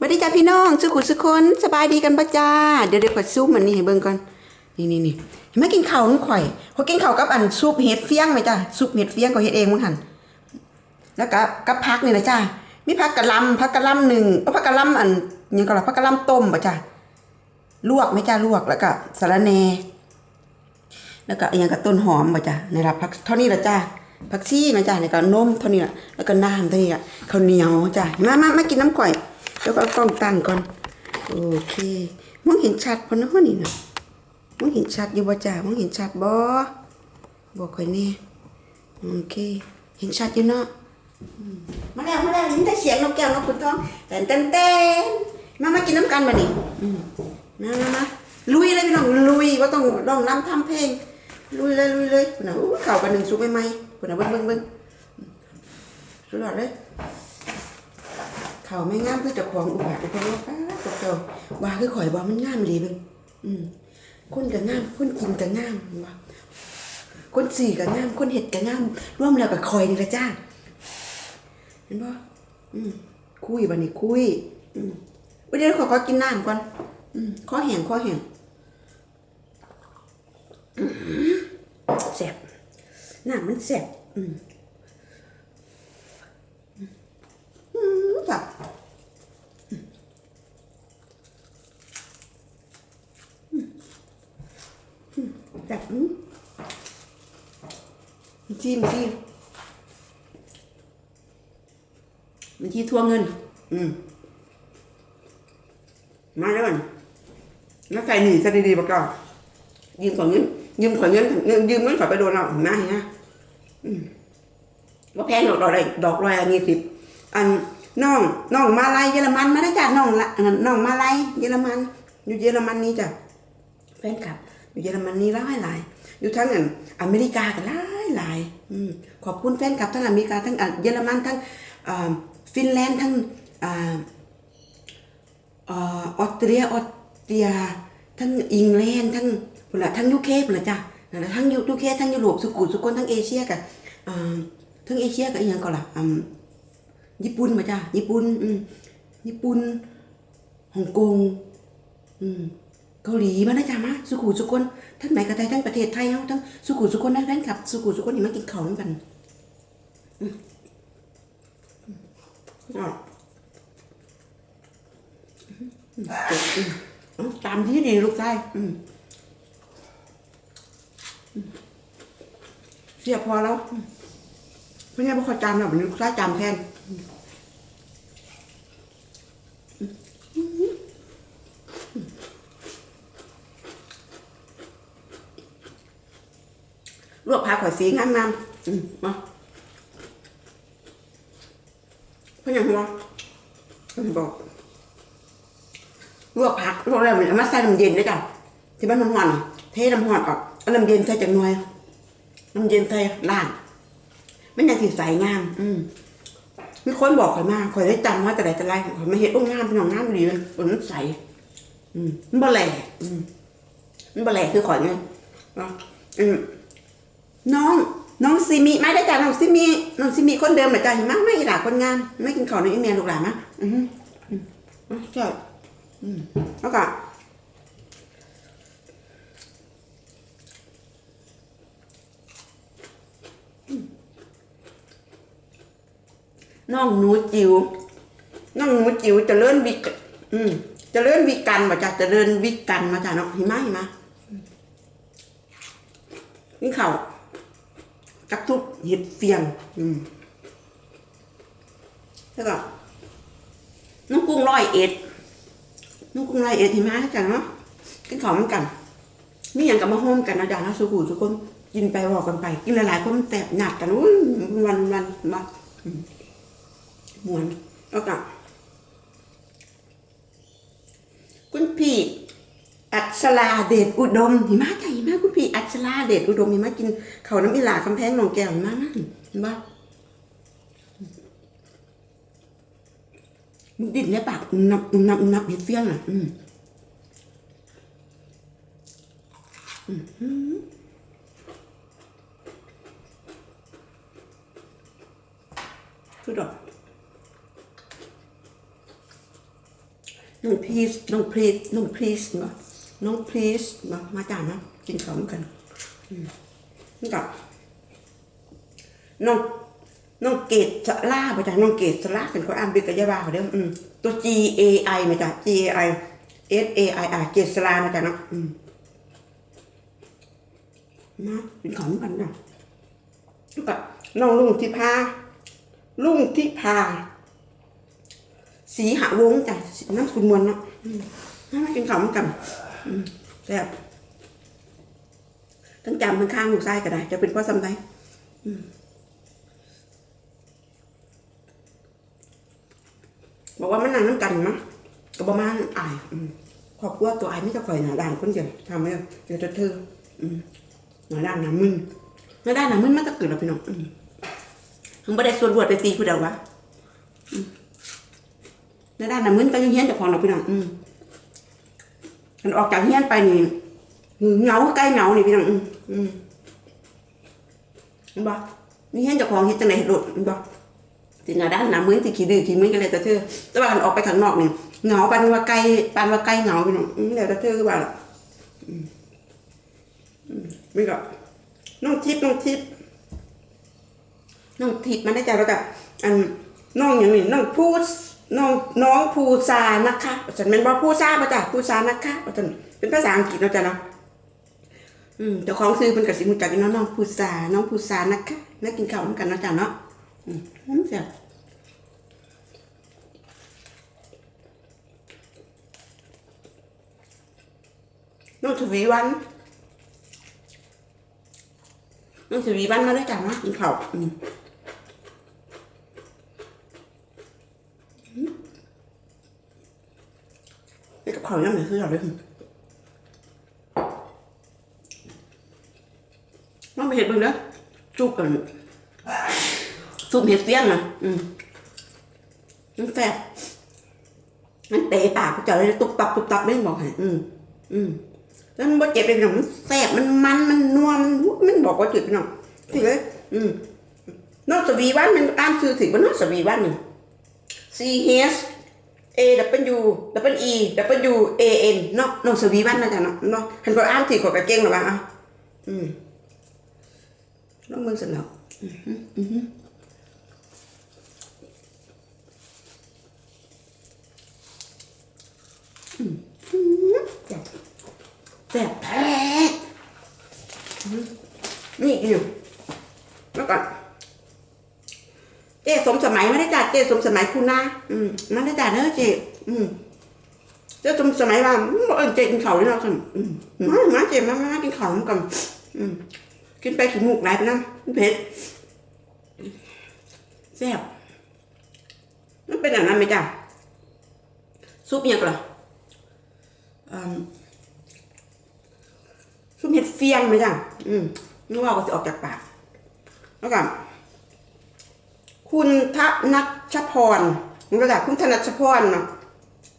สวัสดีจ้าพี่น้องสุขุสุคนสบายดีกันปะจ้า เดี๋ยวเดี๋ยวขอซุปมันนี่ให้เบิ่งก่อน นี่นี่นี่เห็นไหมกินข้าวน้ำข่อยเขากินข้าวกับอันซุปเห็ดเฟี้ยงไหมจ้าซุปเห็ดเฟี้ยงก็เฮ็ดเองมั้งหันแล้วก็กับผักนี่นะจ้ามีผักกะลำผักกะลำหนึ่งเอาผักกะลำอันยังก็ล่ะผักกะลำต้มปะจ้าลวกไหมจ้าลวกแล้วก็สะรแนแล้วก็ยังกับต้นหอมป่ะจ้ะในรับผักเท่านี้ละจ้าผักชีนะจ้ะแล้วก็นมเท่านี้ละแล้วก็น้ำเท่านี้ละข้าวเหนียวจ้ะมามามากินน้ำก่อย แล้วก็กล้องตั้งก่อน โอเคมองเห็นชัดพอนะนี่นะมองเห็นชัดอยู่บ่จ้ะมองเห็นชัดบ่บอกค่อยแนี่โอเค เห็นชัดอยู่เนาะมาแล้วมาแล้วยินแต่เสียงนกแก้วนกขุนทองเต้นเต้นเต้นมามากินน้ำกันมาดิมามามาลุยเลยพี่น้องลุยว่าต้องร้องรำทำเพลง ลุยเลยลุยเลยพุ่นน่ะเข่ากันหนึ่งซุปใหม่ๆพุ่นน่ะเบิ่งเบิ่งเบิ่งสุดยอดเลย เขาไม่งามคือจ้าของอุบาทอุปโลกป้าตกเจ้าว่าคือข่อยบ่มันงามดีเบิ่งอืมคนก็งามคนกินก็งามว่าคนสี่ก็งามคนเห็ดก็งามร่วมแล้วก็ข่อยนี่ละจ้าเห็นบ่อืมคุยบัดนี้คุย อืมวันเดี๋ยวขอขอกินน้ำก่อน อืมขอแห้งข้อแห้งแสบหน้ามันแสบอืมอืม แบบแบบจิ้มจิ้มมันที่ทวเงิน อืม มาแล้วกันแล้วใส่หนีซะดีๆปะก่อนยืมขอเงินยืมขอเงินเงินยืมเงินขอไปโดนเราหนไหมเนไหมอืมว่าแพงดอกดอกอะไรดอกร้อยอันนี้สิบ อันน้องน้องมาลายเยอรมันมาได้จ้ะน้องละน้องมาลายเยอรมัน อยู่เยอรมันนี่จ้ะแฟนคลับ อยู่เยอรมันนี่หลายหลายอยู่ทั้งอันอเมริกากันหลายหลายอืมขอบคุณแฟนคลับทั้งอเมริกาทั้งเยอรมันทั้งฟินแลนด์ทั้งออสเตรียออสเตรียทั้งอังกฤษทั้งพุ่นละทั้งยูเคพุ่นละจ้ะนั่นละทั้งยูเคทั้งยุโรปสุกุลสุกนทั้งเอเชียกับทั้งเอเชียกับอีหยังก็ล่ะ ญี่ปุ่นมาจ้ะญี่ปุ่นอืมญี่ปุ่นฮ่องกงอืมเกาหลีมานะจ้ะมาสุขุสุกนทั้งไหนก็ได้ทั้งประเทศไทยเฮาทั้งสุขุสุกนนะแฟนคลับสุขุสุกนนี่มากินข้าวกันอืมอืมอะอืมตามที่ดีลูกชายเสียพอแล้วไม่งั้พวกเขาจำหรอกลูกชายจำแทนอืมอืมอืม ลวกผักข่อยสีงามงามๆมาเพื่อนยังหัวเพื่อนบอกลวกผักลวกอะไรมันเอามาใส่น้ำเย็นด้วยกันที่บ้านน้ำหอนเทน้ำหอนออกเอาน้ำเย็นใส่จากหน่วยน้ำเย็นใส่ล่างไม่น่าสิใสงาม อืม มีคนบอกข่อยมาข่อยได้จำว่าแต่ไหนแต่ไรข่อยมาเห็นโอ้งามเป็นของงามดีมันใสอืมมันบ่แหลกอืมมันบ่แหลกคือข่อยไงอืมน้องน้องซิมิไม่ได้จ้ะน้องซิมิน้องซิมิคนเดิมเหมือนกันเห็นไหมไม่อีหลาคนงานไม่กินข้าวในอีเมลลูกหลานมะอืมอืมอะใช่อืมแล้วก็ น้องหนูจิ๋วน้องหนูจิ๋วจะเลื่อนวิกอืมจะเลื่อนวิกันมาจากจะเลื่อนวิกันมาจากเนาะเห็นไหมเห็นไหมอืมนี่เขากับทุบเห็ดเฟียง อืมแล้วก็น้องกุ้งร้อยเอ็ดนุ่งกุ้งลายเอ็ดหิมะจังเนาะกินของมันกันมีอย่างกับมาโฮมกันนะจ๊ะนะสุขุทุกคนกินไปบอกกันไป กินหลายๆคนแสบหนักกันวันวันมา อืมมวนแล้วก็คุณพี่อัศราเดชอุดมหิมะจ้ะหิมะคุณพี่อัศราเดชอุดมหิมะกินเขาน้ำอิหลาคำแพงหนองแก้วหิมะนั่นเห็นปะมันดิ้นในปากนับนับนับเห็ดเฟี้ยงอะ อืมอืมคือดอก น้องพีชน้องพีชน้องพีชเนาน้องพีชเนามาจากนะกินข้าวเหมือนกันอืมนี่กับน้องน้องเกดสลาไปจ้ะน้องเกดสลาเป็นคนอ่านบิกกะยาบาเขาเด้ออืมตัว G A I มาจ้ะ G A I S A I R เกดสลานะจ้ะเนาะอืมมากินข้าวเหมือนกันจ้ะแล้วก็น้องลุงที่พาลุงที่พา สีหาวงจ้ะน้ำคุณมวลเนาะอืมมากินข้าวมือนกันอืมแซ่บทั้งจำทั้งข้างลูกไส้ก็ได้ จะเป็นเพราะซ้ำไปบอกว่ามันนั่งน้ำกันมั้งก็ประมาณอายอืมครอบครัวตัวอายไม่จะคอยหนาด่านคนเดียวทำไม่ได้เดี๋ยวจะเธออืมหนาด่านหนามึนหนาด่านหนามึนมันจะเกิดแล้วพี่น้องอืมมึงไม่ได้ส่วนรวดไปตีผู้เดียววะ ในด้านน่ะมึนก็ยังเฮียนจากของเราพี่น้องอืมมันออกจากเฮียนไปนี่เงาใกล้เงานี่พี่น้องอืมอืมเห็นบ่นี่เฮียนจากของเฮ็ดจังได๋โดดเห็นบ่สิหน้าด้านหน้ามึนสิขี้ดื้อขี้มึนก็เลยแต่เธอแต่ว่าคันออกไปข้างนอกนี่เงาปานว่าไกลปานว่าไกลเงาพี่น้องอืมแล้วแต่เธอคือว่าล่ะอืมอืมนี่ก็น้องทิพย์น้องทิพย์น้องทิพย์มันได้ใจแล้วก็อันน้องอย่างนี้น้องพูด น้องน้องภูซานะคะฉันเป็นว่าภูซาประจ้ะภูซานะคะฉันเป็นภาษาอังกฤษนะจ้ะเนาะอืมเจ้าของซื้อเป็นกสิมุจักนเนาะน้องภูซาน้องภูซานะคะนักกินข้าวเหมือนกันนะจ้ะเนาะอืมอืมเสียน้องชวีวันน้องชวีวันมาด้วยจ้ะเนาะกินข้าวอืม นี่กับข้าวยังไม่ซื้อหรอกเลยน้องไปเห็ดเบึงเด้อจุกกันซุปเห็ดเฟี้ยงนะอืมมันแซ่บมันเตะปากกูเจอเลยตุบตับตุบตับไม่บอกให้อืมอืมแล้วมันบ่เจ็บเลยพี่น้องมันแซ่บมันมันมันนัวมันมันบอกว่าจืดพี่น้องสิเลยอืมนอกสวีวันมันอ่านชื่อถึงว่านอกสวีวันนี่ C H A W W E W A N เนาะน้องสวีวันนะจ๊ะเนาะเนาะหันก็อ่านที่ขอกระเก่งหรอวะอะอืมน้องมึงสนแล้วอือหืออือหืออืมอืมแซ่บแซ่บแท้นี่อยู่แล้วก่อน เจ๊สมสมัยไม่ได้จัดเจ๊สมสมัยคุณนะอืมไม่ได้จัดเนอะเจ๊อืมเจ๊สมสมัยว่าเออเจ๊กินข้าวด้วยเนาะสั่นอืมมามาเจ๊มามากินข้าวกันอืมกินไปขี้มูกไหลไปน้ำเผ็ดแซ่บมันเป็นอย่างนั้นไหมจ๊ะซุปเนี่ยกเหรออืมซุปเห็ดเฟียงไหมจ๊ะอืมนึกว่าก็จะออกจากปากแล้วกัน คุณธนัชพรมันก็จากคุณธนัชพรเนาะ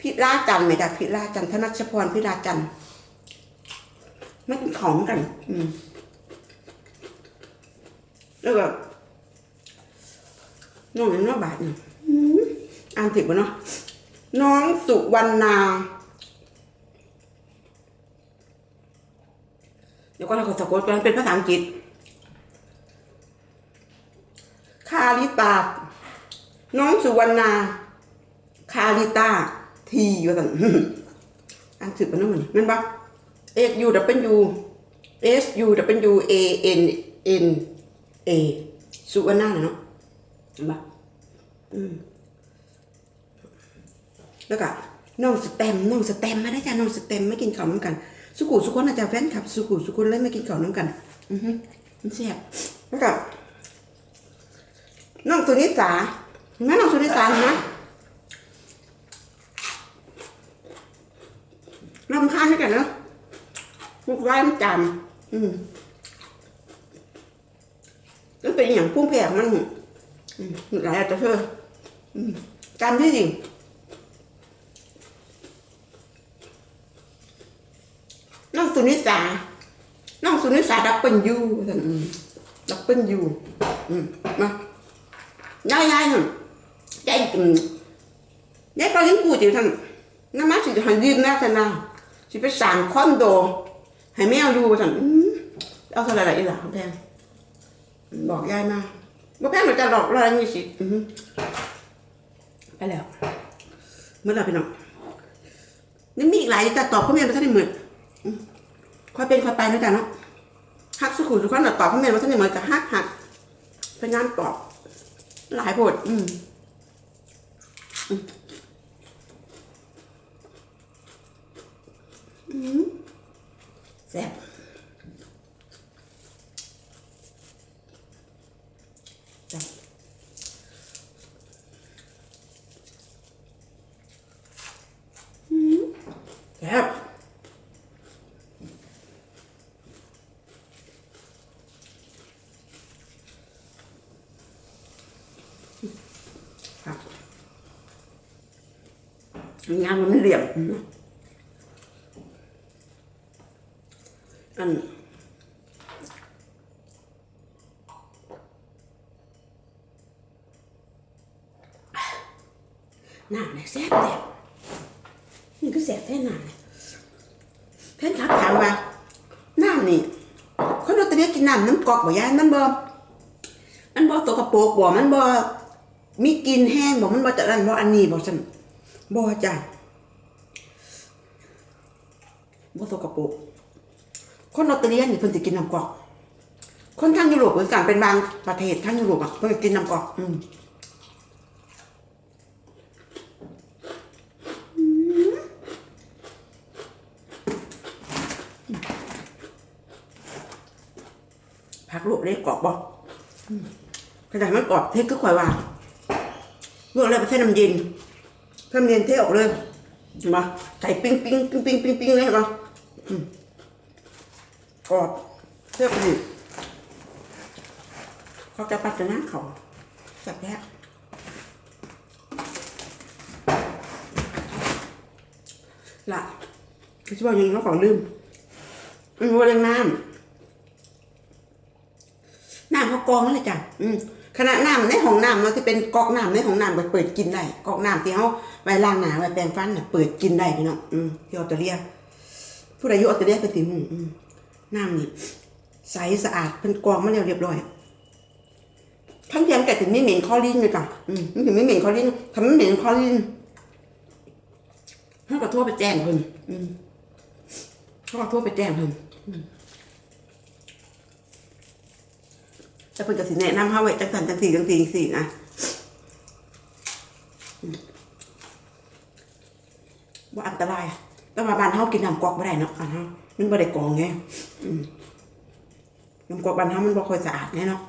พิราจันไหมจ้พิราจันธนัชพรพิราจันไม่กินของกัน อืมแล้วก็น้องนั้นน้องบาทเนี่ยอืมอ่านถึงปะเนาะน้องสุวรรณาเดี๋ยวก็เราขอสะกดกันเป็นภาษาอังกฤษ คาริตา น้องสุวรรณา คาริตา ทีว่าสันอันถือปะเน้องมันแมันปะ S U W S U W A N N A สุวรรณาเนาะเห็นปะอืมแล้วก็น้องสแตมน้องสแตมมาได้จ้ะน้องสแตมไม่กินข้าวน้ำกัน สุกุสุคนอาจารย์แฟนคลับ สุกุสุคนเลยไม่กินข้าวน้ำกัน อือฮึมันแซ่บแล้วก็ น้องสุนิสาเห็นไหมน้องสุนิสาเห็นไหมรำคาญให้กันเนาะลูกไล่มันจำอืมก็เป็นอย่างพุ่งแผ่มันอืมหลายอาจจะเธออืมจำที่จริงน้องสุนิสาน้องสุนิสาดับเบิลยูดับเบิลยูอืมมายายยายหนึ่งยายอืมยายเปาลิ้นกูจิ๋วท่านน้ำมาสิหันยืมนะท่านนะสิไปสั่งคอนโด ให้แมวอยู่สั่นอื้อเอาเท่าไหร่อีหล่ะแพงบอกยายมาบ่แพงหรอกจะหลอกอะไรนี่สิไปแล้วเมื่อไหร่พี่น้องนี่มีอีกหลายแต่ตอบเขาเมียมาท่านเหมือนค่อยเป็นค่อยไปนะจ๊ะเนาะฮักสุขุมสุขวันน่ะตอบเขาเมียมาท่านเหมือนกับฮักหักพยายามตอบ หลายบทอืมแซ่บแซ่บอืมแซ่บ งานมันไม่เหลี่ยมอันหนักเลยแซ่บแซ่บนี่ก็แซ่บแท้หนักเลยเพื่อนครับถามว่าน้ำนี่คนเราตะเรียกกินน้ำน้ำกอกบ่ยายมันบ่มันบ่ตกกระโปรกบ่มันบ่มีกินแห้งบ่มันบ่จะนั่นบ่อันนี้บ่ซั่น บ่จ้ะบ่ตกกระโปรกคนออสเตรเลียนี่เพิ่นสิกินน้ำกอก คนทางยุโรปเหมือนกันเป็นบางประเทศทางยุโรปอะเพิ่นกินน้ำกอก อืมผักลวกได้กรอบบ่ขนาดมันกรอบเทศก็ค่อยว่าลวกแล้วไปใส่น้ำเย็น เพิ่มเย็นเทออกเลยเห็นปะใส่ปิ้งปิ้งปิ้งปิ้งปิ้งปิ้งเลยเห็นปะกรอบเทียบกันเขาจะปัดจะน้ำเขาจับแยกละคือจะบอกอยังนี้เขาขอลืมมันวัวเรื่องน้ำน้ำเขากองนั่นแหละจ้ะอืม ขณะน้ำในห้องน้ำเนาะที่เป็นก๊อกน้ำในห้องน้ำเปิดกินได้ก๊อกน้ำที่เขาไว้ล้างหน้าไว้แปรงฟันน่ะเปิดกินได้พี่น้องอืมที่ออสเตรเลียผู้ใดอยู่ออสเตรเลียก็ติหูอืมน้ำนี่ใสสะอาดเป็นกรองมาแล้วเรียบร้อยทั้งเทียมแต่ถึงไม่เหม็นคอลินเลยจ้ะอืมถึงไม่เหม็นคอลินทำไม่เหม็นคอลินเขาก็โทษไปแจ้งเพิ่นอืมเขาก็โทษไปแจ้งเพิ่น จะเพิ่นก็สิแนะนำเฮาไว้จังซั่นจังสี่จังสี่จังสี่นะอืมบ่อันตรายแต่ว่าบ้านเฮากินน้ำกอกบ่ได้เนาะบ้านเฮามันบ่ได้กรองไงน้ำกอกบ้านเฮามันบ่ค่อยสะอาดแน่เนาะ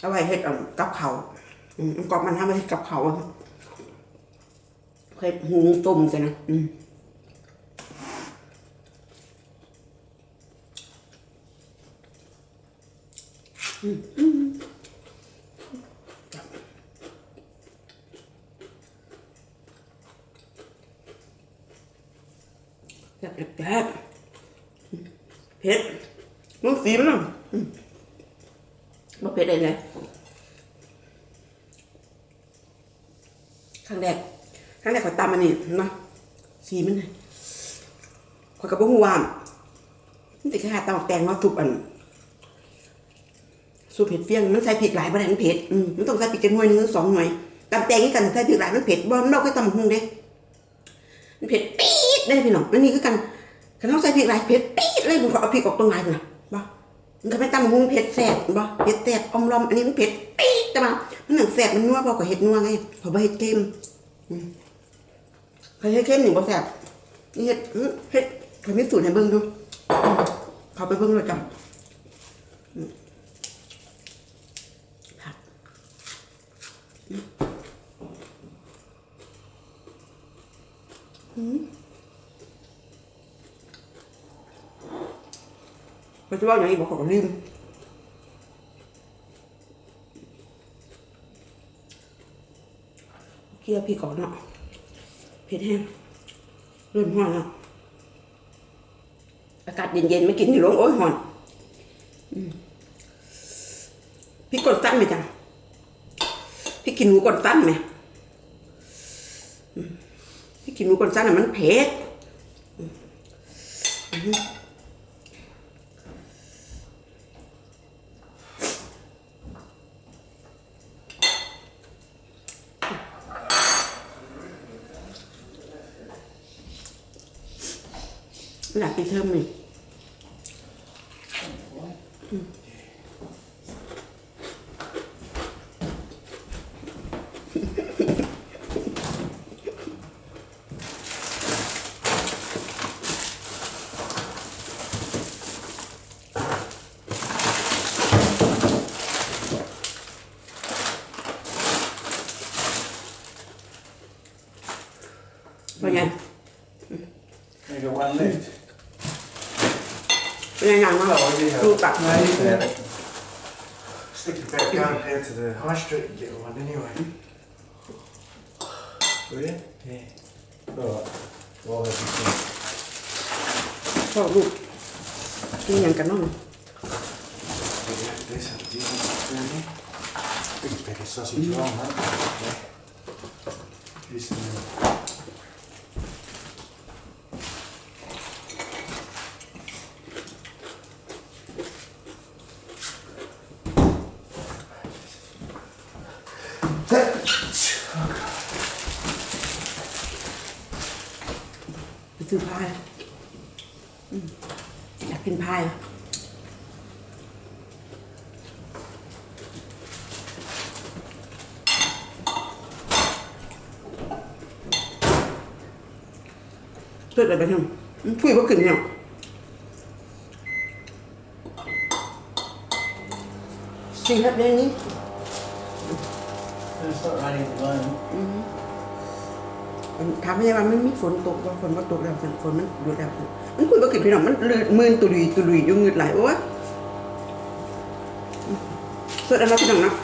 เอาไว้เฮ็ดกับเขาน้ำกอกบานเฮาไว้เฮ็ดกับเขาเฮ็ดหุงต้มกันนะอืม แซ่บแซ่บแซ่บเผ็ดมึงสีมันน่ะมบ่เผ็ดได้เลยครั้งแรกครั้งแรกขอยตำอันนี้เนาะสีมันน่ะขอยกับบ่ฮู้ว่ามันสิแค่ตำบักแตงเนาะทุบอัน สูตรเผ็ดเฟี้ยงมันใส่พริกหลายบ่ได้มันเผ็ดอืมมันต้องใส่พริกกันหน่วยหนึงหรือสองหน่วยตำแตงนี่กันใส่พริกหลายมันเผ็ดบ่เราก็ตำหุงเด้มันเผ็ดปี๊ดได้พี่น้องมันนี่คือกันกันต้องใส่พริกหลายเผ็ดปี๊ดเลยผมขอเอาพริกออกตรงไหนนะบ่มันก็ไม่ตำหุงเผ็ดแสบบ่เผ็ดแสบอมลอมอันนี้มันเผ็ดปี๊ดแต่ว่ามันหนังแสบมันนัวพอกับเห็ดนัวไงพอบ่เห็ดเค็มอืมเคยเห็ดเค็มหนึ่งบ่แสบนี่เห็ดเห็ดเคยมีสูตรให้เบิ่งดูเขาไปเบิ่งเลยจ้ะอืมผัก เขาจะว่าอย่างนี้บอกขาก็ลืมเกี่ยพริกก่อนเนาะเผ็ดแห้งเริ่มห้อนแล้วอากาศเย็นๆไม่กินอยู่โรงโอ้ยห้อนพริกดตั้นไหมจ๊ะพริกกินหนูกดตั้นไหม กินหมูกรอนจ้าน่ะมันเผ็ดอยากกินเทิมนี่เ back there. Yeah. Stick your back down here to the high street and get one anyway. Will you? Yeah. Alright. Well, you it. Oh, look. Tingnan ka nun. This and this and this. Big bag of sausage mm. roll, man. This เกิดอะไรไปทำมันคุยว่าขึ้นเนี่ยสิ่งแบบนี้ It's not raining at the moment. มันทำให้ว่ามันมีฝนตกว่าฝนว่าตกแล้วฝนฝนมันหยุดแล้วมันคุยว่าขึ้นพี่น้องมันลืดมืนตุลุยตุลุยอยู่เงืดไหลโอ้ยสดแล้วเนาะพี่น้องเนาะ